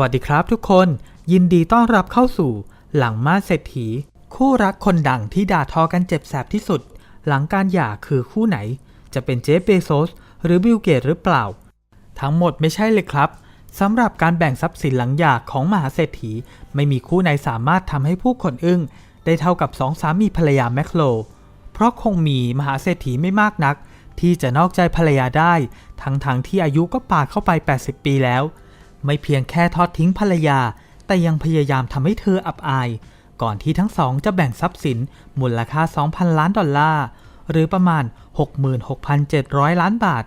วัสดีครับทุกคน ยินดีต้อนรับเข้าสู่ หลังมาเศรษฐี คู่รักคนดังที่ด่าทอกันเจ็บแสบที่สุด หลังการหย่าคือคู่ไหน จะเป็นเจฟเบโซส หรือบิลเกตหรือเปล่า ทั้งหมดไม่ใช่เลยครับสำหรับการแบ่งทรัพย์สินหลังหย่าของมหาเศรษฐี ไม่มีคู่ไหนสามารถทำให้ผู้คนอึ้ง ได้เท่ากับสองสามีภรรยาแมคโล เพราะคงมีมหาเศรษฐีไม่มากนัก ที่จะนอกใจภรรยาได้ ทั้งๆทที่อายุก็ป่าเข้าไป 80 ปีแล้ว ไม่เพียงแค่ทอดทิ้งภรรยา แต่ยังพยายามทำให้เธออับอาย ก่อนที่ทั้งสองจะแบ่งทรัพย์สินมูลค่า 2,000 ล้านดอลลาร์ หรือประมาณ 66,700 ล้านบาท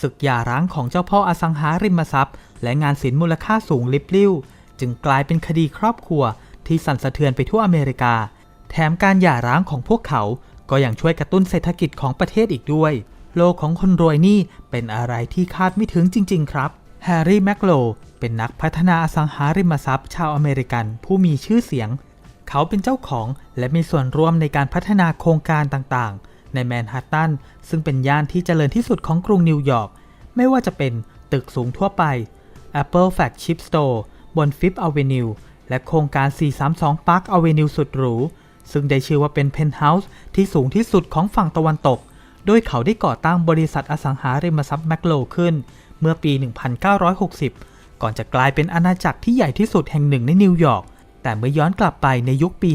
ศึกหย่าร้างของเจ้าพ่ออสังหาริมทรัพย์ และงานสินมูลค่าสูงลิบลิ่วจึงกลายเป็นคดีครอบครัวที่สั่นสะเทือนไปทั่วอเมริกา แถมการหย่าร้างของพวกเขา ก็ยังช่วยกระตุ้นเศรษฐกิจของประเทศอีกด้วย โลกของคนรวยนี่เป็นอะไรที่คาดไม่ถึงจริง ๆ ครับ แฮร์รี่แมคโลเป็นนักพัฒนาอสังหาริมทรัพย์ ชาวอเมริกันผู้มีชื่อเสียง เขาเป็นเจ้าของและมีส่วนร่วมในการพัฒนาโครงการต่างๆ ในแมนฮัตตัน ซึ่งเป็นย่านที่เจริญที่สุดของกรุงนิวยอร์ก ไม่ว่าจะเป็นตึกสูงทั่วไป Apple Flagship Store บน Fifth Avenue และโครงการ 432 Park Avenue สุดหรู ซึ่งได้ชื่อว่าเป็นเพนท์เฮาส์ที่สูงที่สุดของฝั่งตะวันตก โดยเขาได้ก่อตั้งบริษัทอสังหาริมทรัพย์แมคโลขึ้น เมื่อปี 1960 ก่อนจะกลายเป็นอาณาจักรที่ใหญ่ที่สุดแห่งหนึ่งในนิวยอร์ก แต่เมื่อย้อนกลับไปในยุคปี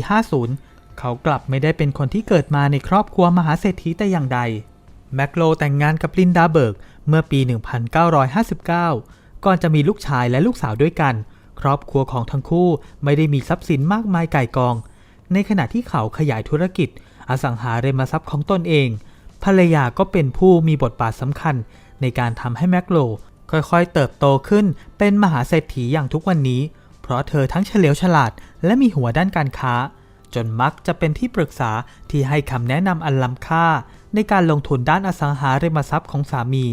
50 เขากลับไม่ได้เป็นคนที่เกิดมาในครอบครัวมหาเศรษฐีแต่อย่างใด แมคโลแต่งงานกับลินดาเบิร์กเมื่อปี 1959 ก่อนจะมีลูกชายและลูกสาวด้วยกัน ครอบครัวของทั้งคู่ไม่ได้มีทรัพย์สินมากมายไก่กอง ในขณะที่เขาขยายธุรกิจ อสังหาริมทรัพย์ของตนเองภรรยาก็เป็นผู้มีบทบาทสำคัญ ในการทำให้แมคโลค่อยๆ เติบโตขึ้นเป็นมหาเศรษฐีอย่างทุกวันนี้ เพราะเธอทั้งเฉลียวฉลาด และมีหัวด้านการค้า จนมักจะเป็นที่ปรึกษาที่ให้คำแนะนำอันล้ำค่า ในการลงทุนด้านอสังหาริมทรัพย์ของสามี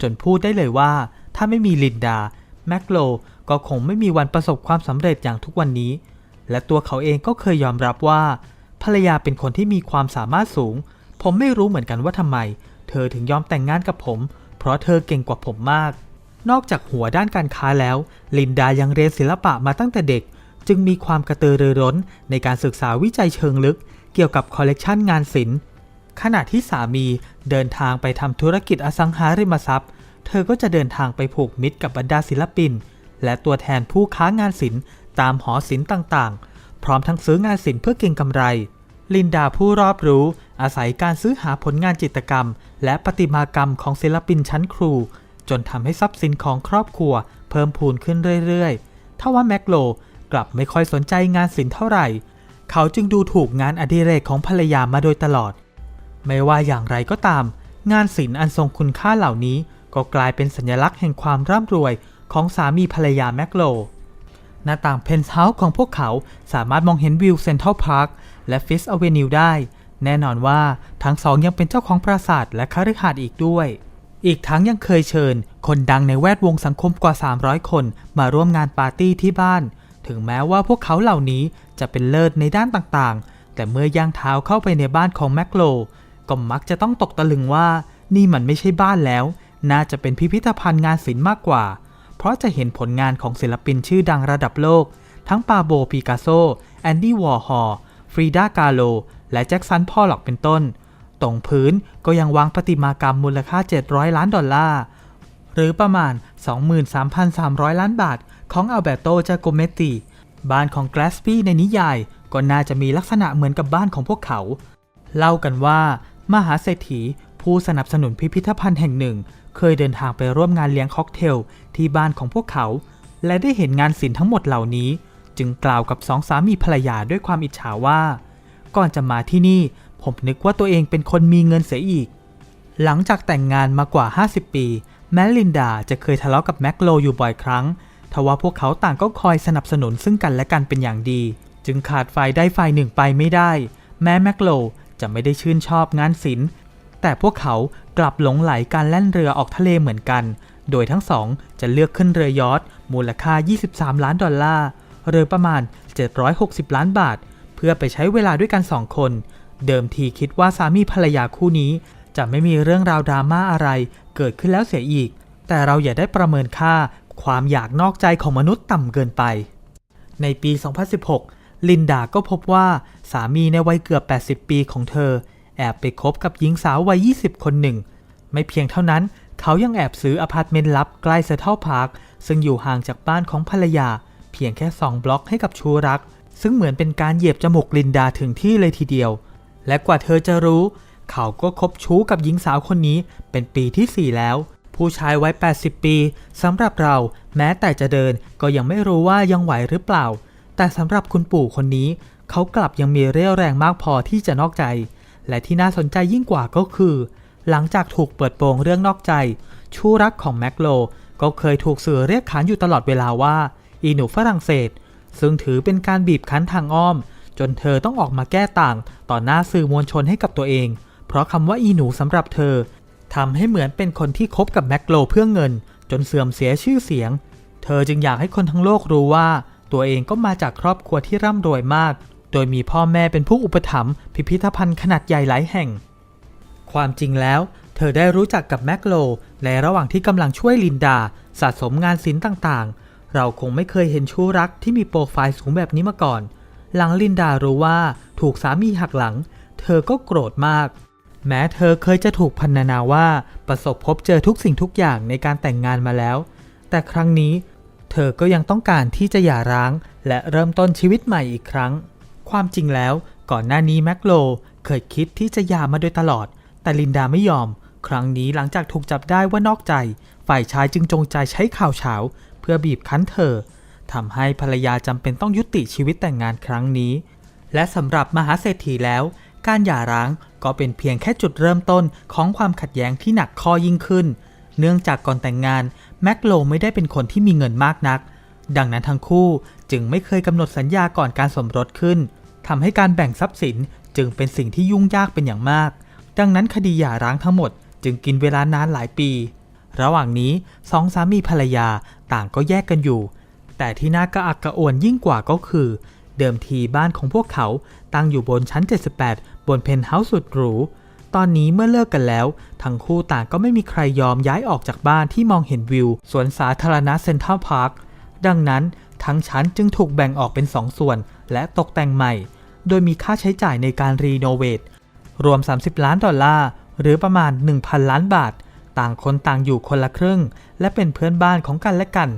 จนพูดได้เลยว่า ถ้าไม่มีลินดาแมคโลก็คงไม่มีวันประสบความสำเร็จอย่างทุกวันนี้ และตัวเขาเองก็เคยยอมรับว่า ภรรยาเป็นคนที่มีความสามารถสูง ผมไม่รู้เหมือนกันว่าทำไม เธอถึงยอมแต่งงานกับผม เพราะเธอเก่งกว่าผมมาก นอกจากหัวด้านการค้าแล้ว ลินดายังเรียนศิลปะมาตั้งแต่เด็ก จึงมีความกระตือรือร้นในการศึกษาวิจัยเชิงลึก เกี่ยวกับคอลเลกชันงานศิลป์ขณะที่สามีเดินทางไปทำธุรกิจอสังหาริมทรัพย์ เธอก็จะเดินทางไปผูกมิตรกับบรรดาศิลปิน และตัวแทนผู้ค้างานศิลป์ตามหอศิลป์ต่างๆ พร้อมทั้งซื้องานศิลป์เพื่อเก็งกำไร ลินดาผู้รอบรู้ อาศัยการซื้อหาผลงานจิตรกรรม และประติมากรรมของศิลปินชั้นครู จนทำให้ทรัพย์สินของครอบครัว เพิ่มพูนขึ้นเรื่อยๆทว่าแมคโลกลับไม่ค่อยสนใจงานศิลป์เท่าไหร่ เขาจึงดูถูกงานอดิเรกของภรรยามาโดยตลอด ไม่ว่าอย่างไรก็ตาม งานศิลป์อันทรงคุณค่าเหล่านี้ ก็กลายเป็นสัญลักษณ์แห่งความร่ำรวยของสามีภรรยาแมคโล หน้าต่างเพนท์เฮาส์ของพวกเขาสามารถมองเห็นวิวเซ็นทรัลพาร์ค และฟิสอเวนิวได้ แน่นอนว่าทั้งสองยังเป็นเจ้าของปราสาทและคฤหาสน์อีกด้วย อีกทั้งยังเคยเชิญ คนดังในแวดวงสังคมกว่า 300 คนมาร่วมงานปาร์ตี้ที่บ้าน ถึงแม้ว่าพวกเขาเหล่านี้จะเป็นเลิศในด้านต่างๆ แต่เมื่อย่างเท้าเข้าไปในบ้านของแมคโลก็มักจะต้องตกตะลึงว่านี่มันไม่ใช่บ้านแล้ว น่าจะเป็นพิพิธภัณฑ์งานศิลป์มากกว่า เพราะจะเห็นผลงานของศิลปินชื่อดังระดับโลก ทั้งปาโบปิกัสโซ แอนดี้วอร์ฮอล ฟรีดากาโล และแจ็คสันพ่อลล็อกเป็นต้น ตรงพื้นก็ยังวางประติมากรรมมูลค่า 700 ล้านดอลลาร์หรือประมาณ 23,300 ล้านบาท ของอัลเบโตจาโกเมติ บ้านของแกลสปี้ในนิยาย ก็น่าจะมีลักษณะเหมือนกับบ้านของพวกเขา เล่ากันว่า มหาเศรษฐีผู้สนับสนุนพิพิธภัณฑ์แห่งหนึ่ง เคยเดินทางไปร่วมงานเลี้ยงค็อกเทล ที่บ้านของพวกเขา และได้เห็นงานศิลป์ทั้งหมดเหล่านี้ จึงกล่าวกับสองสามีภรรยาด้วยความอิจฉาว่า ก่อนจะมาที่นี่ผมนึกว่าตัวเองเป็นคนมีเงินเสียอีก หลังจากแต่งงานมากว่า 50 ปี แม้ลินดาจะเคยทะเลาะกับแมคโลอยู่บ่อยครั้งทว่าพวกเขาต่างก็คอยสนับสนุนซึ่งกันและกันเป็นอย่างดี จึงขาดฝ่ายใดฝ่ายหนึ่งไปไม่ได้ แม้แมคโลจะไม่ได้ชื่นชอบงานศิลป์แต่พวกเขากลับหลงไหลการแล่นเรือออกทะเลเหมือนกัน โดยทั้งสองจะเลือกขึ้นเรือยอทมูลค่า 23 ล้านดอลลาร์ หรือประมาณ 760 ล้านบาท เพื่อไปใช้เวลาด้วยกันสองคน เดิมทีคิดว่าสามีภรรยาคู่นี้ จะไม่มีเรื่องราวดราม่าอะไรเกิดขึ้นแล้วเสียอีก แต่เราอย่าได้ประเมินค่าความอยากนอกใจของมนุษย์ต่ำเกินไป ในปี 2016 ลินดาก็พบว่าสามีในวัยเกือบ 80 ปีของเธอ แอบไปคบกับหญิงสาววัย 20 คนหนึ่ง ไม่เพียงเท่านั้นเขายังแอบซื้ออพาร์ตเมนต์ลับใกล้เซเทิลพาร์คซึ่งอยู่ห่างจากบ้านของภรรยาเพียงแค่ 2 บล็อกให้กับชูรัก ซึ่งเหมือนเป็นการเหยียบจมูกลินดาถึงที่เลยทีเดียว และกว่าเธอจะรู้ เขาก็คบชู้กับหญิงสาวคนนี้เป็นปีที่ 4 แล้ว ผู้ชายวัย 80 ปีสำหรับเราแม้แต่จะเดินก็ยังไม่รู้ว่ายังไหวหรือเปล่า แต่สำหรับคุณปู่คนนี้ เขากลับยังมีเรี่ยวแรงมากพอที่จะนอกใจ และที่น่าสนใจยิ่งกว่าก็คือ หลังจากถูกเปิดโปงเรื่องนอกใจ ชู้รักของแมคโลก็เคยถูกสื่อเรียกขานอยู่ตลอดเวลาว่า อีหนูฝรั่งเศส ซึ่งถือเป็นการบีบคั้นทางอ้อม จนเธอต้องออกมาแก้ต่าง ต่อหน้าสื่อมวลชนให้กับตัวเอง เพราะคำว่าอีหนูสำหรับเธอทำให้เหมือนเป็นคนที่คบกับแมคโลเพื่อเงิน จนเสื่อมเสียชื่อเสียง เธอจึงอยากให้คนทั้งโลกรู้ว่า ตัวเองก็มาจากครอบครัวที่ร่ำรวยมาก โดยมีพ่อแม่เป็นผู้อุปถัมภ์พิพิธภัณฑ์ขนาดใหญ่หลายแห่ง ความจริงแล้ว เธอได้รู้จักกับแมคโลในระหว่างที่กำลังช่วยลินดา สะสมงานศิลป์ต่างๆ เราคงไม่เคยเห็นชู้รักที่มีโปรไฟล์สูงแบบนี้มาก่อน หลังลินดารู้ว่าถูกสามีหักหลัง เธอก็โกรธมาก แม้เธอเคยจะถูกพันนานาว่าประสบพบเจอทุกสิ่งทุกอย่างในการแต่งงานมาแล้ว แต่ครั้งนี้ เธอก็ยังต้องการที่จะหย่าร้าง และเริ่มต้นชีวิตใหม่อีกครั้ง ความจริงแล้วก่อนหน้านี้แมคโลเคยคิดที่จะหย่ามาโดยตลอด แต่ลินดาไม่ยอม ครั้งนี้หลังจากถูกจับได้ว่านอกใจ ฝ่ายชายจึงจงใจใช้ข่าวเฉา พื่อบีบคั้นเธอทำให้ภรรยาจำเป็นต้องยุติชีวิตแต่งงานครั้งนี้ และสำหรับมหาเศรษฐีแล้ว การหย่าร้างก็เป็นเพียงแค่จุดเริ่มต้นของความขัดแย้งที่หนักข้อยิ่งขึ้น เนื่องจากก่อนแต่งงานแมคโลไม่ได้เป็นคนที่มีเงินมากนัก ดังนั้นทั้งคู่จึงไม่เคยกำหนดสัญญาก่อนการสมรสขึ้นทำให้การแบ่งทรัพย์สินจึงเป็นสิ่งที่ยุ่งยากเป็นอย่างมาก ดังนั้นคดีหย่าร้างทั้งหมด จึงกินเวลานานหลายปี ระหว่างนี้สองสามีภรรยาต่างก็แยกกันอยู่ แต่ที่น่ากระอักกระอ่วนยิ่งกว่าก็คือ เดิมทีบ้านของพวกเขาตั้งอยู่บนชั้น 78 บนเพนท์เฮาส์สุดหรู ตอนนี้เมื่อเลิกกันแล้ว ทั้งคู่ต่างก็ไม่มีใครยอมย้ายออกจากบ้านที่มองเห็นวิว สวนสาธารณะเซ็นทรัลพาร์ค ดังนั้นทั้งชั้นจึงถูกแบ่งออกเป็น2ส่วน และตกแต่งใหม่ โดยมีค่าใช้จ่ายในการรีโนเวทรวม 30 ล้านดอลลาร์หรือประมาณ 1,000 ล้านบาท ต่างคนต่างอยู่คนละครึ่ง และเป็นเพื่อนบ้านของกันและกัน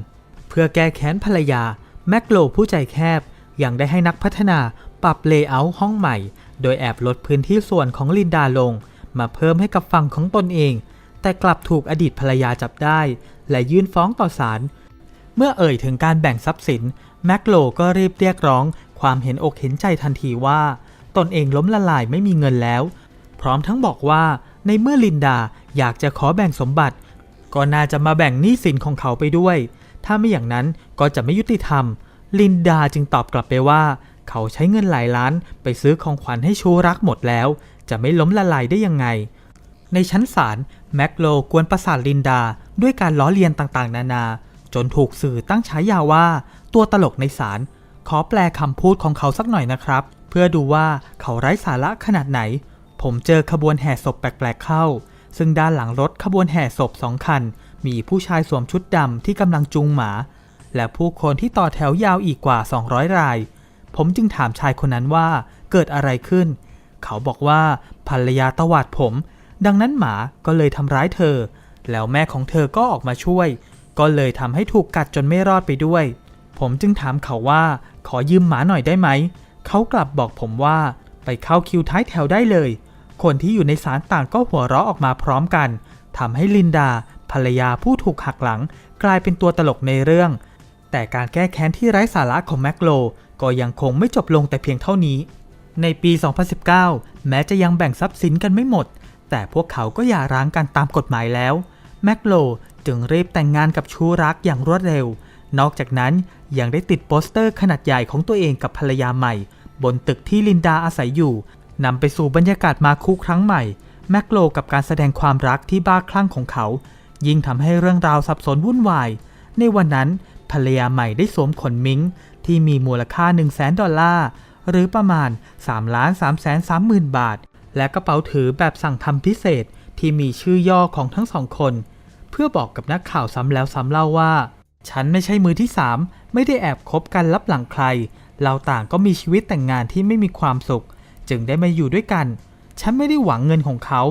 เพื่อแก้แค้นภรรยา แมคโลผู้ใจแคบ ยังได้ให้นักพัฒนาปรับเลเยอร์ห้องใหม่ โดยแอบลดพื้นที่ส่วนของลินดาลง มาเพิ่มให้กับฝั่งของตนเอง แต่กลับถูกอดีตภรรยาจับได้ และยื่นฟ้องต่อศาลเมื่อเอ่ยถึงการแบ่งทรัพย์สิน แมคโลก็รีบเรียกร้อง ความเห็นอกเห็นใจทันทีว่า ตนเองล้มละลายไม่มีเงินแล้ว พร้อมทั้งบอกว่าในเมื่อลินดา อยากจะขอแบ่งสมบัติ ก็น่าจะมาแบ่งหนี้สินของเขาไปด้วย ถ้าไม่อย่างนั้นก็จะไม่ยุติธรรม ลินดาจึงตอบกลับไปว่า เขาใช้เงินหลายล้านไปซื้อของขวัญให้ชูรักหมดแล้ว จะไม่ล้มละลายได้ยังไง ในชั้นศาลแมคโลกวนประสาทลินดาด้วยการล้อเลียนต่างๆ นานา จนถูกสื่อตั้งฉายาว่า ตัวตลกในศาลขอแปลคำพูดของเขาสักหน่อยนะครับ เพื่อดูว่าเขาไร้สาระขนาดไหน ผมเจอขบวนแห่ศพแปลกๆเข้า ซึ่งด้านหลังรถขบวนแห่ศพสองคัน มีผู้ชายสวมชุดดำที่กำลังจูงหมา และผู้คนที่ต่อแถวยาวอีกกว่า 200 ราย ผมจึงถามชายคนนั้นว่าเกิดอะไรขึ้น เขาบอกว่าภรรยาตวาดผม ดังนั้นหมาก็เลยทำร้ายเธอ แล้วแม่ของเธอก็ออกมาช่วย ก็เลยทำให้ถูกกัดจนไม่รอดไปด้วย ผมจึงถามเขาว่าขอยืมหมาหน่อยได้ไหม เขากลับบอกผมว่าไปเข้าคิวท้ายแถวได้เลย คนที่อยู่ในศาลต่างก็หัวเราะออกมาพร้อมกันทำให้ลินดา ภรรยาผู้ถูกหักหลัง กลายเป็นตัวตลกในเรื่อง แต่การแก้แค้นที่ไร้สาระของแมคโล ก็ยังคงไม่จบลงแต่เพียงเท่านี้ ในปี 2019 แม้จะยังแบ่งทรัพย์สินกันไม่หมด แต่พวกเขาก็หย่าร้างกันตามกฎหมายแล้ว แมคโลจึงรีบแต่งงานกับชูรักอย่างรวดเร็ว นอกจากนั้นยังได้ติดโปสเตอร์ขนาดใหญ่ของตัวเองกับภรรยาใหม่ บนตึกที่ลินดาอาศัยอยู่ นำไปสู่บรรยากาศมาคุครั้งใหม่ แมคโลกับการแสดงความรักที่บ้าคลั่งของเขา ยิ่งทำให้เรื่องราวสับสนวุ่นวาย ในวันนั้นภรรยาใหม่ได้สวมขนมิงที่มีมูลค่า 1 0 0 0 0แดอลลาร์ หรือประมาณ3ล้าน3แสน3หมื่นบาท และกระเป๋าถือแบบสั่งทำพิเศษที่มีชื่อย่อของทั้งสองคน เพื่อบอกกับนักข่าวซ้ำแล้วซ้ำเล่าว่า ฉันไม่ใช่มือที่สามไม่ได้แอบคบกันลับหลังใคร เราต่างก็มีชีวิตแต่งงานที่ไม่มีความสุข จึงได้มาอยู่ด้วยกัน ฉันไม่ได้หวังเงินของเขา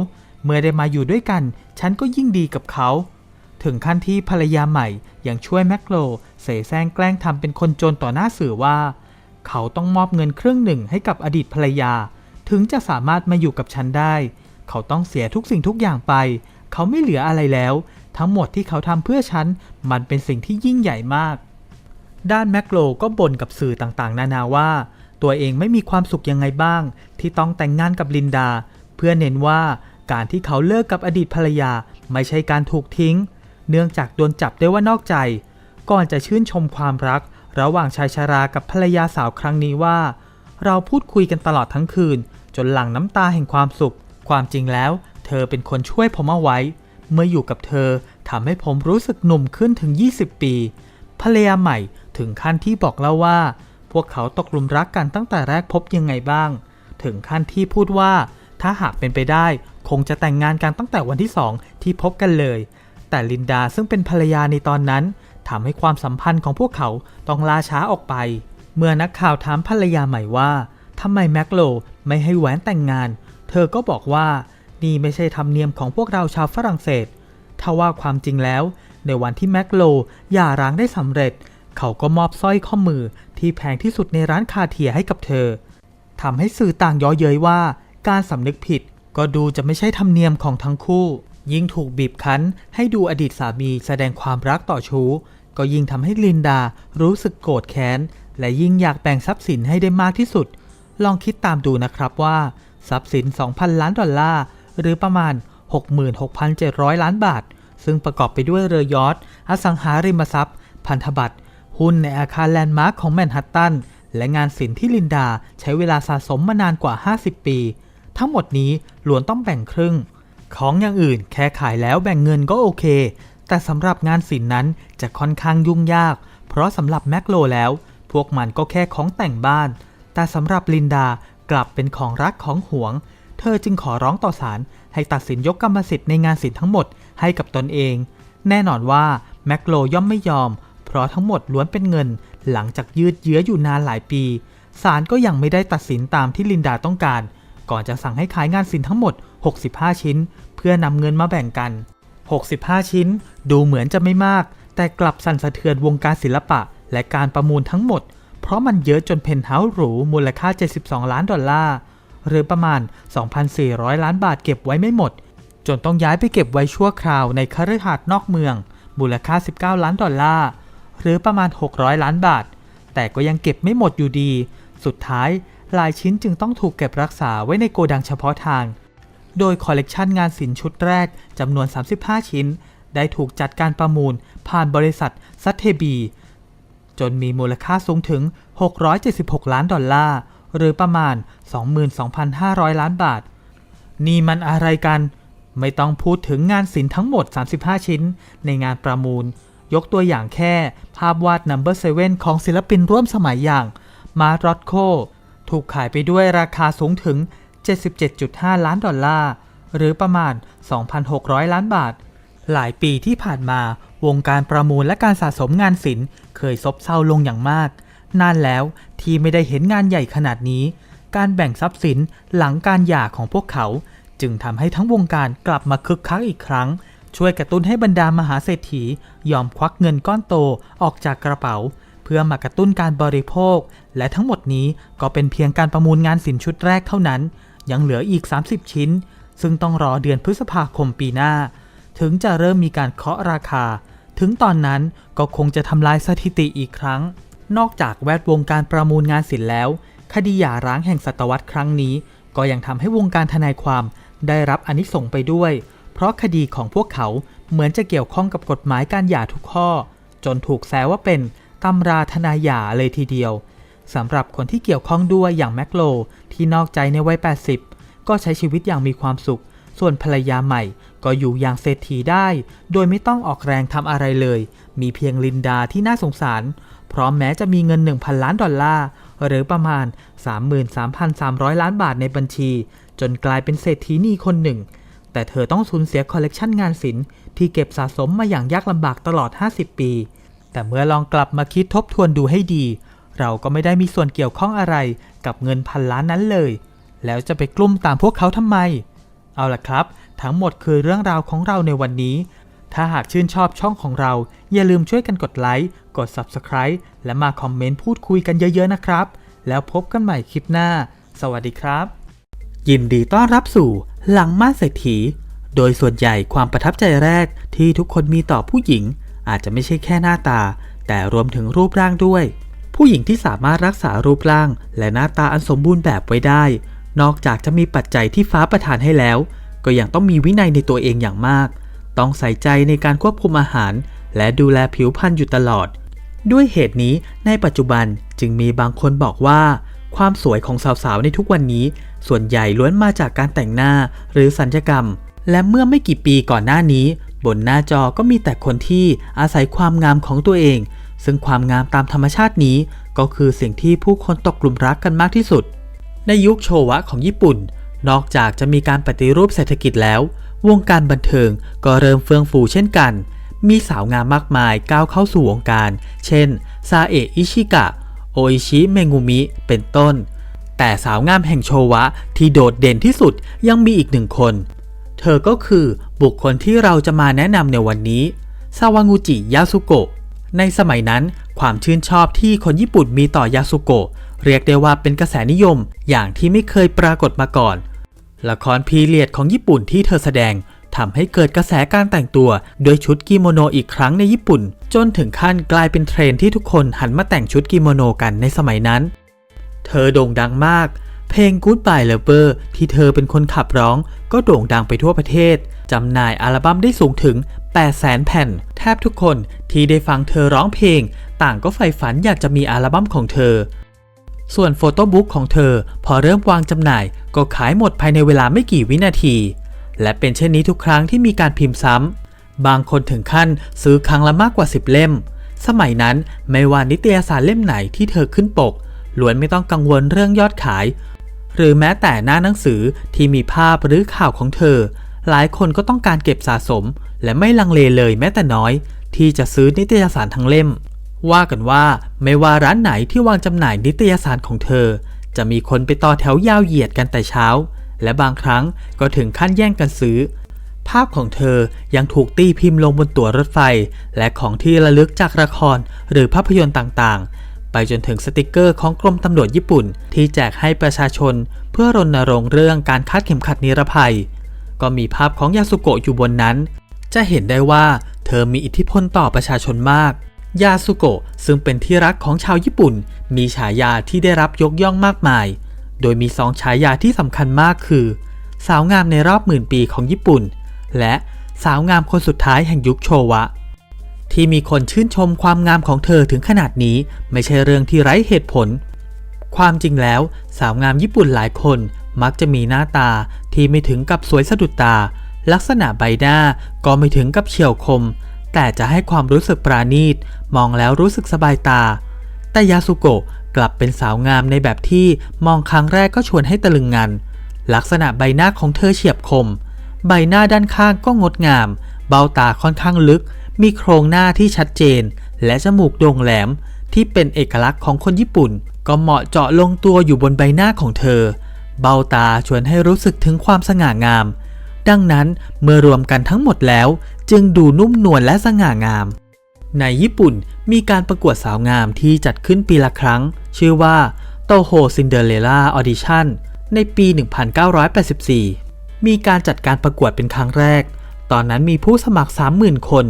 เมื่อได้มาอยู่ด้วยกัน ฉันก็ยิ่งดีกับเขา ถึงขั้นที่ภรรยาใหม่ยังช่วยแมคโลเสแสร้งแกล้งทำเป็นคนจนต่อหน้าสื่อว่า เขาต้องมอบเงินครึ่งหนึ่งให้กับอดีตภรรยา ถึงจะสามารถมาอยู่กับฉันได้ เขาต้องเสียทุกสิ่งทุกอย่างไป เขาไม่เหลืออะไรแล้ว ทั้งหมดที่เขาทำเพื่อฉัน มันเป็นสิ่งที่ยิ่งใหญ่มาก ด้านแมคโลก็บ่นกับสื่อต่างๆ นานาว่า ตัวเองไม่มีความสุขยังไงบ้าง ที่ต้องแต่งงานกับลินดา เพื่อเน้นว่าการที่เขาเลิกกับอดีตภรรยาไม่ใช่การถูกทิ้ง เนื่องจากโดนจับได้ว่านอกใจ ก่อนจะชื่นชมความรัก ระหว่างชายชารากับภรรยาสาวครั้งนี้ว่า เราพูดคุยกันตลอดทั้งคืน จนหลั่งน้ำตาแห่งความสุข ความจริงแล้ว เธอเป็นคนช่วยผมเอาไว้ เมื่ออยู่กับเธอทำให้ผมรู้สึกหนุ่มขึ้นถึง 20 ปีภรรยาใหม่ถึงขั้นที่บอกเล่าว่า พวกเขาตกหลุมรักกันตั้งแต่แรกพบยังไงบ้าง ถึงขั้นที่พูดว่าถ้าหากเป็นไปได้คงจะแต่งงานกันตั้งแต่วันที่สองที่พบกันเลย แต่ลินดาซึ่งเป็นภรรยาในตอนนั้นทำให้ความสัมพันธ์ของพวกเขาต้องลาช้าออกไป เมื่อนักข่าวถามภรรยาใหม่ว่าทำไมแมคโลไม่ให้แหวนแต่งงาน เธอก็บอกว่านี่ไม่ใช่ธรรมเนียมของพวกเราชาวฝรั่งเศสทว่าความจริงแล้ว ในวันที่แมคโลหย่าร้างได้สำเร็จ เขาก็มอบสร้อยข้อมือที่แพงที่สุดในร้านคาเทียให้กับเธอทำให้สื่อต่างย้อเย้ยว่า การสำนึกผิดก็ดูจะไม่ใช่ธรรมเนียมของทั้งคู่ ยิ่งถูกบีบคั้น ให้ดูอดีตสามีแสดงความรักต่อชู้ ก็ยิ่งทำให้ลินดารู้สึกโกรธแค้น และยิ่งอยากแบ่งทรัพย์สินให้ได้มากที่สุด ลองคิดตามดูนะครับว่า ทรัพย์สิน 2,000 ล้านดอลลาร์หรือประมาณ 66,700 ล้านบาท ซึ่งประกอบไปด้วยเรือยอทอสังหาริมทรัพย์ พันธบัตร หุ้นในอาคารแลนด์มาร์คของแมนฮัตตัน และงานศิลป์ที่ลินดาใช้เวลาสะสมมานานกว่า 50 ปี ทั้งหมดนี้ล้วนต้องแบ่งครึ่ง ของอย่างอื่นแค่ขายแล้วแบ่งเงินก็โอเค แต่สำหรับงานศิลป์นั้นจะค่อนข้างยุ่งยาก เพราะสำหรับแมคโลแล้ว พวกมันก็แค่ของแต่งบ้าน แต่สำหรับลินดากลับเป็นของรักของหวง เธอจึงขอร้องต่อศาลให้ตัดสินยกกรรมสิทธิ์ในงานศิลป์ทั้งหมดให้กับตนเอง แน่นอนว่าแมคโลย่อมไม่ยอม เพราะทั้งหมดล้วนเป็นเงิน หลังจากยืดเยื้ออยู่นานหลายปีศาลก็ยังไม่ได้ตัดสินตามที่ลินดาต้องการ ก่อนจะสั่งให้ขายงานศิลป์ทั้งหมด 65 ชิ้น เพื่อนำเงินมาแบ่งกัน 65 ชิ้น ดูเหมือนจะไม่มาก แต่กลับสั่นสะเทือนวงการศิลปะ และการประมูลทั้งหมด เพราะมันเยอะจนเพนท์เฮาส์หรูมูลค่า 72 ล้านดอลลาร์ หรือประมาณ 2,400 ล้านบาทเก็บไว้ไม่หมด จนต้องย้ายไปเก็บไว้ชั่วคราวในคฤหาสน์นอกเมือง มูลค่า 19 ล้านดอลลาร์ หรือประมาณ 600 ล้านบาท แต่ก็ยังเก็บไม่หมดอยู่ดี สุดท้ายหลายชิ้นจึงต้องถูกเก็บรักษาไว้ในโกดังเฉพาะทาง โดยคอลเลกชันงานศิลป์ชุดแรกจำนวน 35 ชิ้น ได้ถูกจัดการประมูล ผ่านบริษัทซัตเทบี จนมีมูลค่าสูงถึง 676 ล้านดอลลาร์ หรือประมาณ 22,500 ล้านบาท นี่มันอะไรกัน ไม่ต้องพูดถึงงานศิลป์ทั้งหมด 35 ชิ้น ในงานประมูล ยกตัวอย่างแค่ ภาพวาด Number 7 ของศิลปินร่วมสมัยอย่าง มาร์รอตโค ถูกขายไปด้วยราคาสูงถึง 77.5 ล้านดอลลาร์ หรือประมาณ 2,600 ล้านบาท หลายปีที่ผ่านมาวงการประมูลและการสะสมงานศิลป์เคยซบเซาลงอย่างมาก นานแล้วที่ไม่ได้เห็นงานใหญ่ขนาดนี้ การแบ่งทรัพย์สินหลังการหย่าของพวกเขา จึงทำให้ทั้งวงการกลับมาคึกคักอีกครั้ง ช่วยกระตุ้นให้บรรดามหาเศรษฐียอมควักเงินก้อนโตออกจากกระเป๋า เพื่อมากระตุ้นการบริโภค และทั้งหมดนี้ก็เป็นเพียงการประมูลงานสินชุดแรกเท่านั้น ยังเหลืออีก 30 ชิ้น ซึ่งต้องรอเดือนพฤษภาคมปีหน้า ถึงจะเริ่มมีการเคาะราคา ถึงตอนนั้นก็คงจะทำลายสถิติอีกครั้ง นอกจากแวดวงการประมูลงานศิลป์แล้ว คดีหย่าร้างแห่งศตวรรษครั้งนี้ ก็ยังทำให้วงการทนายความได้รับอนิสงไปด้วย เพราะคดีของพวกเขาเหมือนจะเกี่ยวข้องกับกฎหมายการหย่าทุกข้อ จนถูกแซวว่าเป็นตำราทนายหย่าเลยทีเดียวสำหรับคนที่เกี่ยวข้องด้วยอย่างแมคโลที่นอกใจในวัย 80 ก็ใช้ชีวิตอย่างมีความสุข ส่วนภรรยาใหม่ก็อยู่อย่างเศรษฐีได้ โดยไม่ต้องออกแรงทำอะไรเลย มีเพียงลินดาที่น่าสงสารเพราะแม้จะมีเงิน 1,000 ล้านดอลลาร์ หรือประมาณ 33,300 ล้านบาทในบัญชี จนกลายเป็นเศรษฐีนีคนหนึ่ง แต่เธอต้องสูญเสียคอลเลกชันงานศิลป์ที่เก็บสะสมมาอย่างยากลำบากตลอด 50 ปี แต่เมื่อลองกลับมาคิดทบทวนดูให้ดี เราก็ไม่ได้มีส่วนเกี่ยวข้องอะไรกับเงินพันล้านนั้นเลย แล้วจะไปกลุ้มตามพวกเขาทำไม เอาล่ะครับ ทั้งหมดคือเรื่องราวของเราในวันนี้ ถ้าหากชื่นชอบช่องของเรา อย่าลืมช่วยกันกดไลค์ กด Subscribe และมาคอมเมนต์พูดคุยกันเยอะๆนะครับ แล้วพบกันใหม่คลิปหน้า สวัสดีครับ ยินดีต้อนรับสู่ หลังม่านเศรษฐี โดยส่วนใหญ่ความประทับใจแรกที่ทุกคนมีต่อผู้หญิง อาจจะไม่ใช่แค่หน้าตา แต่รวมถึงรูปร่างด้วย ผู้หญิงที่สามารถรักษารูปร่าง และหน้าตาอันสมบูรณ์แบบไว้ได้ นอกจากจะมีปัจจัยที่ฟ้าประทานให้แล้ว ก็ยังต้องมีวินัยในตัวเองอย่างมาก ต้องใส่ใจในการควบคุมอาหาร และดูแลผิวพรรณอยู่ตลอด ด้วยเหตุนี้ในปัจจุบันจึงมีบางคนบอกว่า ความสวยของสาวๆในทุกวันนี้ ส่วนใหญ่ล้วนมาจากการแต่งหน้าหรือสัญญกรรม และเมื่อไม่กี่ปีก่อนหน้านี้ บนหน้าจอก็มีแต่คนที่อาศัยความงามของตัวเอง ซึ่งความงามตามธรรมชาตินี้ ก็คือสิ่งที่ผู้คนตกกลุ่มรักกันมากที่สุด ในยุคโชวะของญี่ปุ่น นอกจากจะมีการปฏิรูปเศรษฐกิจแล้ว วงการบันเทิงก็เริ่มเฟื่องฟูเช่นกัน มีสาวงามมากมายก้าวเข้าสู่วงการ เช่นซาเอะอิชิกะ โออิชิเมงุมิ เป็นต้น แต่สาวงามแห่งโชวะที่โดดเด่นที่สุดยังมีอีกหนึ่งคน เธอก็คือบุคคลที่เราจะมาแนะนำในวันนี้ซาวางูจิยาสุโกะในสมัยนั้นความชื่นชอบที่คนญี่ปุ่นมีต่อยาสุโกะเรียกได้ว่าเป็นกระแสนิยมอย่างที่ไม่เคยปรากฏมาก่อน ละครพีเรียดของญี่ปุ่นที่เธอแสดงทำให้เกิดกระแสการแต่งตัวด้วยชุดกิโมโนอีกครั้งในญี่ปุ่น จนถึงขั้นกลายเป็นเทรนที่ทุกคนหันมาแต่งชุดกิโมโนกันในสมัยนั้น เธอโด่งดังมาก เพลง Goodbye Lover ที่เธอเป็นคนขับร้อง ก็โด่งดังไปทั่วประเทศ จำหน่ายอัลบั้มได้สูงถึง 800,000 แผ่น แทบทุกคนที่ได้ฟังเธอร้องเพลง ต่างก็ใฝ่ฝันอยากจะมีอัลบั้มของเธอ ส่วนโฟโต้บุ๊กของเธอ พอเริ่มวางจำหน่าย ก็ขายหมดภายในเวลาไม่กี่วินาที และเป็นเช่นนี้ทุกครั้งที่มีการพิมพ์ซ้ำบางคนถึงขั้นซื้อครั้งละมากกว่า 10 เล่มสมัยนั้นไม่ว่านิตยสารเล่มไหนที่เธอขึ้นปก ล้วนไม่ต้องกังวลเรื่องยอดขาย หรือแม้แต่หน้าหนังสือที่มีภาพหรือข่าวของเธอ หลายคนก็ต้องการเก็บสะสม และไม่ลังเลเลยแม้แต่น้อย ที่จะซื้อนิตยสารทั้งเล่ม ว่ากันว่าไม่ว่าร้านไหนที่วางจำหน่ายนิตยสารของเธอ จะมีคนไปต่อแถวยาวเหยียดกันแต่เช้า และบางครั้งก็ถึงขั้นแย่งกันซื้อภาพของเธอยังถูกตีพิมพ์ลงบนตั๋วรถไฟ และของที่ระลึกจากละครหรือภาพยนตร์ต่าง ไปจนถึงสติกเกอร์ของกรมตำรวจญี่ปุ่น ที่แจกให้ประชาชน เพื่อรณรงค์เรื่องการคาดเข็มขัดนิรภัย ก็มีภาพของยาสุโกะอยู่บนนั้น จะเห็นได้ว่าเธอมีอิทธิพลต่อประชาชนมาก ยาสุโกะซึ่งเป็นที่รักของชาวญี่ปุ่น มีฉายาที่ได้รับยกย่องมากมาย โดยมีสองฉายาที่สำคัญมากคือ สาวงามในรอบหมื่นปีของญี่ปุ่น และสาวงามคนสุดท้ายแห่งยุคโชวะ ที่มีคนชื่นชมความงามของเธอถึงขนาดนี้ ไม่ใช่เรื่องที่ไร้เหตุผล ความจริงแล้วสาวงามญี่ปุ่นหลายคนมักจะมีหน้าตาที่ไม่ถึงกับสวยสะดุดตา ลักษณะใบหน้าก็ไม่ถึงกับเฉียวคม แต่จะให้ความรู้สึกปราณีต มองแล้วรู้สึกสบายตา แต่ยาสุโกะกลับเป็นสาวงามในแบบที่มองครั้งแรกก็ชวนให้ตะลึงงัน ลักษณะใบหน้าของเธอเฉียบคม ใบหน้าด้านข้างก็งดงาม เบ้าตาค่อนข้างลึก มีโครงหน้าที่ชัดเจน และจมูกโด่งแหลมที่เป็นเอกลักษณ์ของคนญี่ปุ่น ก็เหมาะเจาะลงตัวอยู่บนใบหน้าของเธอ เบ้าตาชวนให้รู้สึกถึงความสง่างาม ดังนั้นเมื่อรวมกันทั้งหมดแล้ว จึงดูนุ่มนวลและสง่างาม ในญี่ปุ่นมีการประกวดสาวงามที่จัดขึ้นปีละครั้ง ชื่อว่าโตโฮซินเดอเรล่าออดิชั่นในปี 1984 มีการจัดการประกวดเป็นครั้งแรก ตอนนั้นมีผู้สมัคร 30,000 คน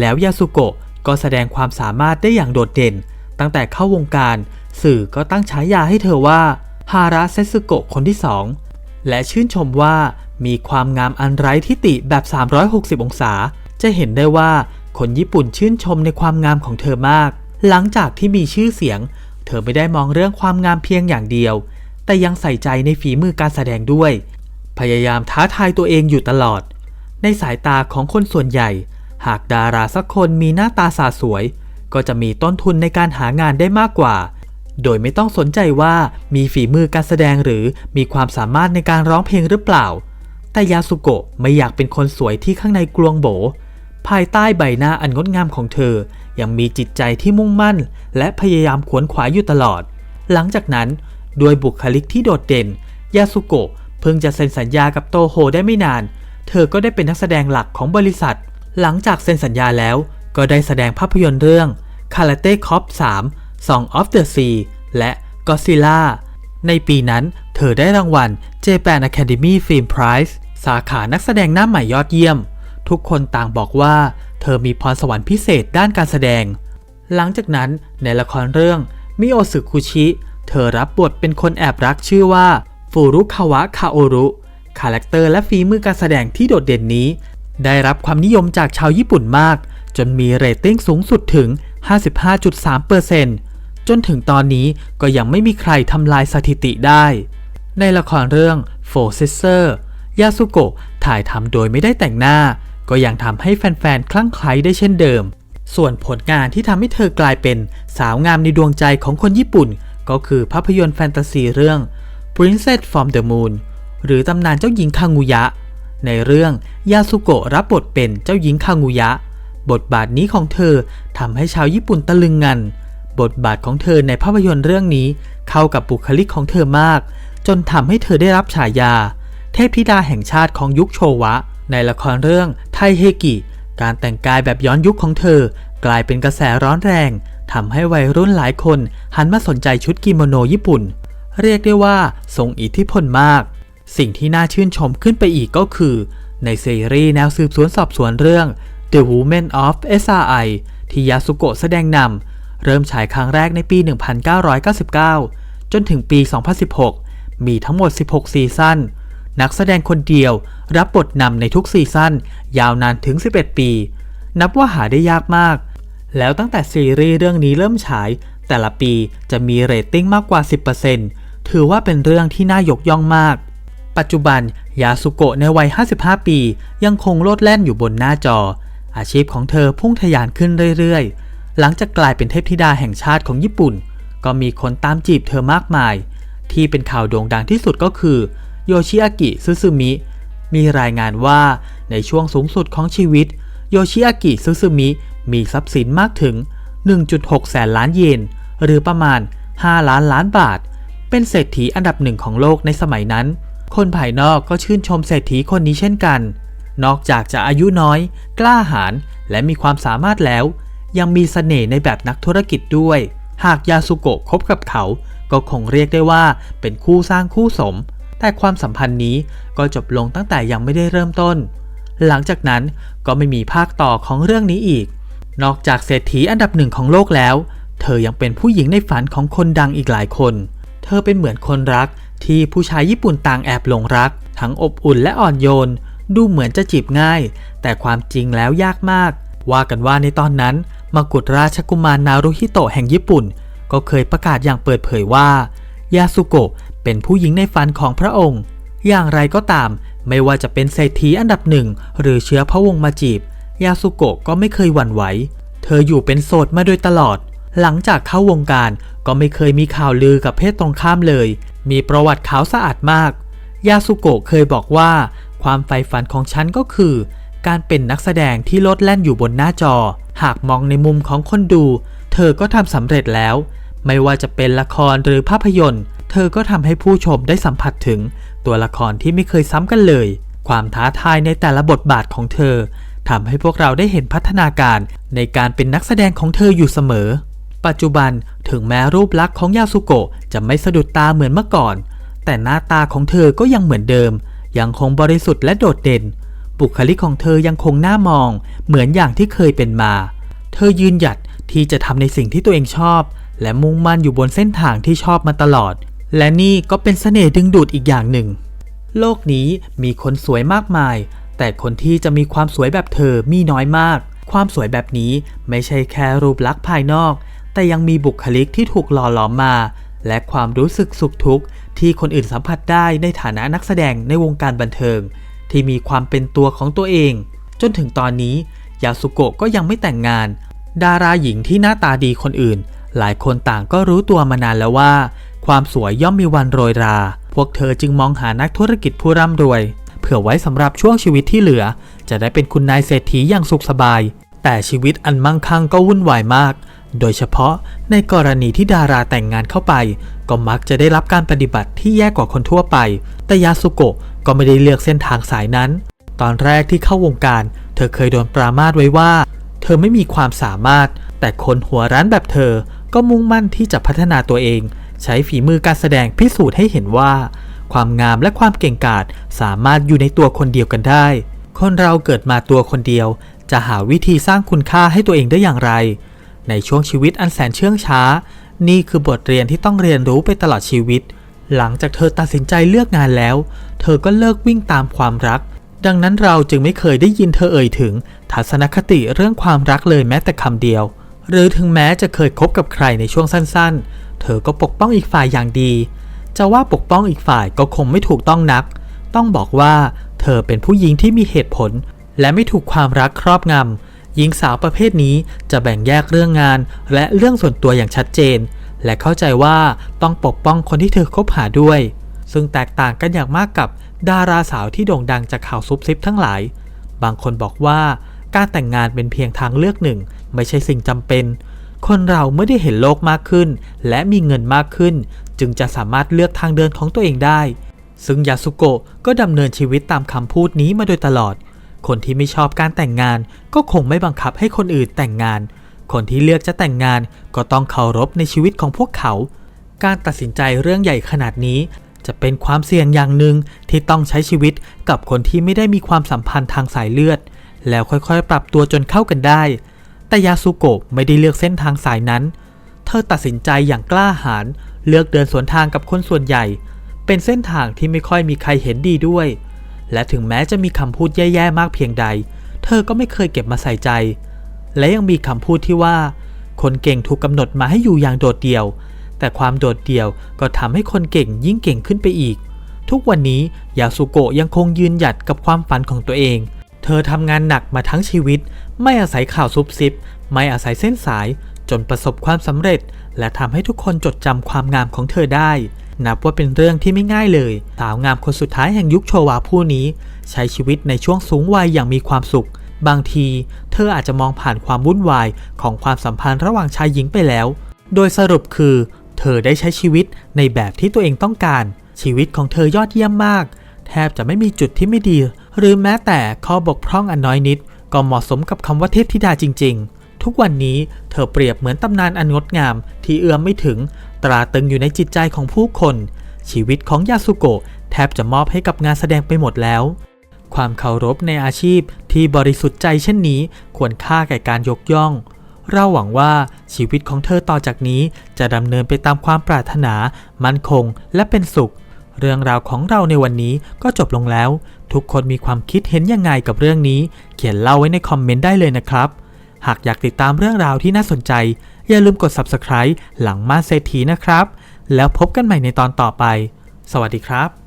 แล้วยาสุโกะก็แสดงความสามารถได้อย่างโดดเด่น ตั้งแต่เข้าวงการ สื่อก็ตั้งฉายาให้เธอว่าฮาระเซสึโกะคนที่สองและชื่นชมว่ามีความงามอันไร้ทิฏฐิแบบ 360 องศา จะเห็นได้ว่าคนญี่ปุ่นชื่นชมในความงามของเธอมาก หลังจากที่มีชื่อเสียง เธอไม่ได้มองเรื่องความงามเพียงอย่างเดียว แต่ยังใส่ใจในฝีมือการแสดงด้วย พยายามท้าทายตัวเองอยู่ตลอด ในสายตาของคนส่วนใหญ่ หากดาราสักคนมีหน้าตาสาสวย ก็จะมีต้นทุนในการหางานได้มากกว่า โดยไม่ต้องสนใจว่ามีฝีมือการแสดงหรือมีความสามารถในการร้องเพลงหรือเปล่า แต่ยาสุโกะไม่อยากเป็นคนสวยที่ข้างในกลวงโบ ภายใต้ใบหน้าอันงดงามของเธอ ยังมีจิตใจที่มุ่งมั่น และพยายามขวนขวายอยู่ตลอด หลังจากนั้นด้วยบุคลิกที่โดดเด่น ยาสุโกะเพิ่งจะเซ็นสัญญากับโตโฮได้ไม่นาน เธอก็ได้เป็นนักแสดงหลักของบริษัท หลังจากเซ็นสัญญาแล้วก็ได้แสดงภาพยนตร์เรื่อง Karate Cop 3 Song of the Sea และ Godzilla ในปีนั้นเธอได้รางวัล Japan Academy Film Prize สาขานักแสดงหน้าใหม่ยอดเยี่ยม ทุกคนต่างบอกว่า เธอมีพรสวรรค์พิเศษด้านการแสดง หลังจากนั้นในละครเรื่องมิโอสึคุชิ เธอรับบทเป็นคนแอบรักชื่อว่าฟูรุคาวะคาโอรุ คาแรคเตอร์และฝีมือการแสดงที่โดดเด่นนี้ ได้รับความนิยมจากชาวญี่ปุ่นมาก จนมีเรตติ้งสูงสุดถึง 55.3%จนถึงตอนนี้ก็ยังไม่มีใครทำลายสถิติได้ ในละครเรื่อง Four Sisters ยาสุโกะถ่ายทำโดยไม่ได้แต่งหน้า ก็ยังทำให้แฟนๆ คลั่งไคล้ได้เช่นเดิม ส่วนผลงานที่ทำให้เธอกลายเป็นสาวงามในดวงใจของคนญี่ปุ่น ก็คือภาพยนตร์แฟนตาซีเรื่อง Princess from the Moon หรือตำนานเจ้าหญิงคางูยะ ในเรื่องยาสุโกะรับบทเป็นเจ้าหญิงคางูยะ บทบาทนี้ของเธอทำให้ชาวญี่ปุ่นตะลึงงัน บทบาทของเธอในภาพยนตร์เรื่องนี้ เข้ากับบุคลิกของเธอมาก จนทำให้เธอได้รับฉายา เทพธิดาแห่งชาติของยุคโชวะ ในละครเรื่องไทเฮกิ การแต่งกายแบบย้อนยุคของเธอ กลายเป็นกระแสร้อนแรงทำให้วัยรุ่นหลายคนหันมาสนใจชุดกิโมโนญี่ปุ่น เรียกได้ว่าทรงอิทธิพลมาก สิ่งที่น่าชื่นชมขึ้นไปอีกก็คือ ในซีรีส์แนวสืบสวนสอบสวนเรื่อง The Women of SRI ที่ยาสุโกะแสดงนำเริ่มฉายครั้งแรกในปี 1999 จนถึงปี 2016 มีทั้งหมด 16 ซีซั่นนักแสดงคนเดียวรับบทนำในทุกซีซั่นยาวนานถึง 11 ปี นับว่าหาได้ยากมาก แล้วตั้งแต่ซีรีส์เรื่องนี้เริ่มฉาย แต่ละปีจะมีเรตติ้งมากกว่า 10%ถือว่าเป็นเรื่องที่น่ายกย่องมาก ปัจจุบันยาสุโกะในวัย 55 ปี ยังคงโลดแล่นอยู่บนหน้าจอ อาชีพของเธอพุ่งทะยานขึ้นเรื่อยๆ หลังจากกลายเป็นเทพธิดาแห่งชาติของญี่ปุ่น ก็มีคนตามจีบเธอมากมาย ที่เป็นข่าวโด่งดังที่สุดก็คือ โยชิอากิซึซึมิ มีรายงานว่าในช่วงสูงสุดของชีวิต โยชิอากิซึซึมิมีทรัพย์สินมากถึง 1.6 แสนล้านเยน หรือประมาณ 5 ล้านล้านบาท เป็นเศรษฐีอันดับหนึ่งของโลกในสมัยนั้น คนภายนอกก็ชื่นชมเศรษฐีคนนี้เช่นกัน นอกจากจะอายุน้อย กล้าหาญและมีความสามารถแล้ว ยังมีเสน่ห์ในแบบนักธุรกิจด้วย หากยาสุโกะคบกับเขา ก็คงเรียกได้ว่าเป็นคู่สร้างคู่สม แต่ความสัมพันธ์นี้ก็จบลงตั้งแต่ยังไม่ได้เริ่มต้น หลังจากนั้นก็ไม่มีภาคต่อของเรื่องนี้อีก นอกจากเศรษฐีอันดับหนึ่งของโลกแล้ว เธอยังเป็นผู้หญิงในฝันของคนดังอีกหลายคน เธอเป็นเหมือนคนรัก ที่ผู้ชายญี่ปุ่นต่างแอบหลงรัก ทั้งอบอุ่นและอ่อนโยน ดูเหมือนจะจีบง่าย แต่ความจริงแล้วยากมาก ว่ากันว่าในตอนนั้นมกุฎราชกุมารนารุฮิโตะแห่งญี่ปุ่น ก็เคยประกาศอย่างเปิดเผยว่า ยาสุโกะเป็นผู้หญิงในฝันของพระองค์ อย่างไรก็ตาม ไม่ว่าจะเป็นเศรษฐีอันดับหนึ่งหรือเชื้อพระวงศ์มาจีบ ยาสุโกะก็ไม่เคยหวั่นไหว เธออยู่เป็นโสดมาโดยตลอด หลังจากเข้าวงการก็ไม่เคยมีข่าวลือกับเพศตรงข้ามเลย มีประวัติขาวสะอาดมาก ยาสุโกะเคยบอกว่า ความใฝ่ฝันของฉันก็คือ การเป็นนักแสดงที่ลดแล่นอยู่บนหน้าจอ หากมองในมุมของคนดู เธอก็ทำสำเร็จแล้ว ไม่ว่าจะเป็นละครหรือภาพยนตร์ เธอก็ทำให้ผู้ชมได้สัมผัสถึง ตัวละครที่ไม่เคยซ้ำกันเลย ความท้าทายในแต่ละบทบาทของเธอทำให้พวกเราได้เห็นพัฒนาการในการเป็นนักแสดงของเธออยู่เสมอ ปัจจุบันถึงแม้รูปลักษณ์ของยาสุโกะจะไม่สะดุดตาเหมือนเมื่อก่อน แต่หน้าตาของเธอก็ยังเหมือนเดิม ยังคงบริสุทธิ์และโดดเด่น บุคลิกของเธอยังคงน่ามอง เหมือนอย่างที่เคยเป็นมา เธอยืนหยัดที่จะทำในสิ่งที่ตัวเองชอบ และมุ่งมั่นอยู่บนเส้นทางที่ชอบมาตลอด และนี่ก็เป็นเสน่ห์ดึงดูดอีกอย่างหนึ่ง โลกนี้มีคนสวยมากมาย แต่คนที่จะมีความสวยแบบเธอมีน้อยมาก ความสวยแบบนี้ไม่ใช่แค่รูปลักษณ์ภายนอก แต่ยังมีบุคลิกที่ถูกหล่อหลอมมา และความรู้สึกสุขทุกข์ที่คนอื่นสัมผัสได้ในฐานะนักแสดงในวงการบันเทิง ที่มีความเป็นตัวของตัวเอง จนถึงตอนนี้ยาสุโกะก็ยังไม่แต่งงาน ดาราหญิงที่หน้าตาดีคนอื่น หลายคนต่างก็รู้ตัวมานานแล้วว่า ความสวยย่อมมีวันโรยรา พวกเธอจึงมองหานักธุรกิจผู้ร่ำรวย เผื่อไว้สำหรับช่วงชีวิตที่เหลือ จะจะได้เป็นคุณนายเศรษฐีอย่างสุขสบาย แต่ชีวิตอันมั่งคั่งก็วุ่นวายมาก โดยเฉพาะในกรณีที่ดาราแต่งงานเข้าไป ก็มักจะได้รับการปฏิบัติที่แย่กว่าคนทั่วไป แต่ยาสุโกะก็ไม่ได้เลือกเส้นทางสายนั้น ตอนแรกที่เข้าวงการ เธอเคยโดนปรามาสไว้ว่า เธอไม่มีความสามารถ แต่คนหัวร้านแบบเธอ ก็มุ่งมั่นที่จะพัฒนาตัวเอง ใช้ฝีมือการแสดงพิสูจน์ให้เห็นว่า ความงามและความเก่งกาจสามารถอยู่ในตัวคนเดียวกันได้ คนเราเกิดมาตัวคนเดียว จะหาวิธีสร้างคุณค่าให้ตัวเองได้อย่างไร ในช่วงชีวิตอันแสนเชื่องช้า นี่คือบทเรียนที่ต้องเรียนรู้ไปตลอดชีวิต หลังจากเธอตัดสินใจเลือกงานแล้ว เธอก็เลิกวิ่งตามความรัก ดังนั้นเราจึงไม่เคยได้ยินเธอเอ่ยถึง ทัศนคติเรื่องความรักเลยแม้แต่คำเดียว หรือถึงแม้จะเคยคบกับใครในช่วงสั้นๆ เธอก็ปกป้องอีกฝ่ายอย่างดี จะว่าปกป้องอีกฝ่ายก็คงไม่ถูกต้องนัก ต้องบอกว่า เธอเป็นผู้หญิงที่มีเหตุผล และไม่ถูกความรักครอบงำ หญิงสาวประเภทนี้จะแบ่งแยกเรื่องงาน และเรื่องส่วนตัวอย่างชัดเจน และเข้าใจว่าต้องปกป้องคนที่เธอคบหาด้วย ซึ่งแตกต่างกันอย่างมากกับดาราสาวที่โด่งดังจากข่าวซุบซิบทั้งหลาย บางคนบอกว่าการแต่งงานเป็นเพียงทางเลือกหนึ่ง ไม่ใช่สิ่งจำเป็น คนเราเมื่อได้เห็นโลกมากขึ้น และมีเงินมากขึ้น จึงจะสามารถเลือกทางเดินของตัวเองได้ ซึ่งยาสุโกะก็ดำเนินชีวิตตามคำพูดนี้มาโดยตลอด คนที่ไม่ชอบการแต่งงาน ก็คงไม่บังคับให้คนอื่นแต่งงาน คนที่เลือกจะแต่งงานก็ต้องเคารพในชีวิตของพวกเขา การตัดสินใจเรื่องใหญ่ขนาดนี้ จะเป็นความเสี่ยงอย่างหนึ่งที่ต้องใช้ชีวิตกับคนที่ไม่ได้มีความสัมพันธ์ทางสายเลือด แล้วค่อยๆ ปรับตัวจนเข้ากันได้ แต่ยาสุโกะไม่ได้เลือกเส้นทางสายนั้น เธอตัดสินใจอย่างกล้าหาญเลือกเดินสวนทางกับคนส่วนใหญ่ เป็นเส้นทางที่ไม่ค่อยมีใครเห็นดีด้วย และถึงแม้จะมีคำพูดแย่ๆมากเพียงใด เธอก็ไม่เคยเก็บมาใส่ใจ และยังมีคำพูดที่ว่า คนเก่งถูกกำหนดมาให้อยู่อย่างโดดเดี่ยว แต่ความโดดเดี่ยวก็ทำให้คนเก่งยิ่งเก่งขึ้นไปอีก ทุกวันนี้ยาสุโกะยังคงยืนหยัดกับความฝันของตัวเอง เธอทำงานหนักมาทั้งชีวิต ไม่อาศัยข่าวซุบซิบ ไม่อาศัยเส้นสาย จนประสบความสำเร็จ และทำให้ทุกคนจดจำความงามของเธอได้ นับว่าเป็นเรื่องที่ไม่ง่ายเลย สาวงามคนสุดท้ายแห่งยุคโชวาผู้นี้ ใช้ชีวิตในช่วงสูงวัยอย่างมีความสุข บางที เธออาจจะมองผ่านความวุ่นวายของความสัมพันธ์ระหว่างชายหญิงไปแล้ว โดยสรุปคือ เธอได้ใช้ชีวิตในแบบที่ตัวเองต้องการ ชีวิตของเธอยอดเยี่ยมมาก แทบจะไม่มีจุดที่ไม่ดี หรือแม้แต่ข้อบกพร่องอันน้อยนิด ก็เหมาะสมกับคำว่าเทพธิดาจริง ๆ ทุกวันนี้เธอเปรียบเหมือนตำนานอันงดงามที่เอื้อมไม่ถึง ตราตรึงอยู่ในจิตใจของผู้คน ชีวิตของยาสุโกะแทบจะมอบให้กับงานแสดงไปหมดแล้ว ความเคารพในอาชีพที่บริสุทธิ์ใจเช่นนี้ควรค่าแก่การยกย่อง เราหวังว่าชีวิตของเธอต่อจากนี้จะดำเนินไปตามความปรารถนา มั่นคง และเป็นสุข เรื่องราวของเราในวันนี้ก็จบลงแล้ว ทุกคนมีความคิดเห็นยังไงกับเรื่องนี้ เขียนเล่าไว้ในคอมเมนต์ได้เลยนะครับ หากอยากติดตามเรื่องราวที่น่าสนใจ อย่าลืมกด subscribe หลังมาเศรษฐีนะครับ แล้วพบกันใหม่ในตอนต่อไป สวัสดีครับ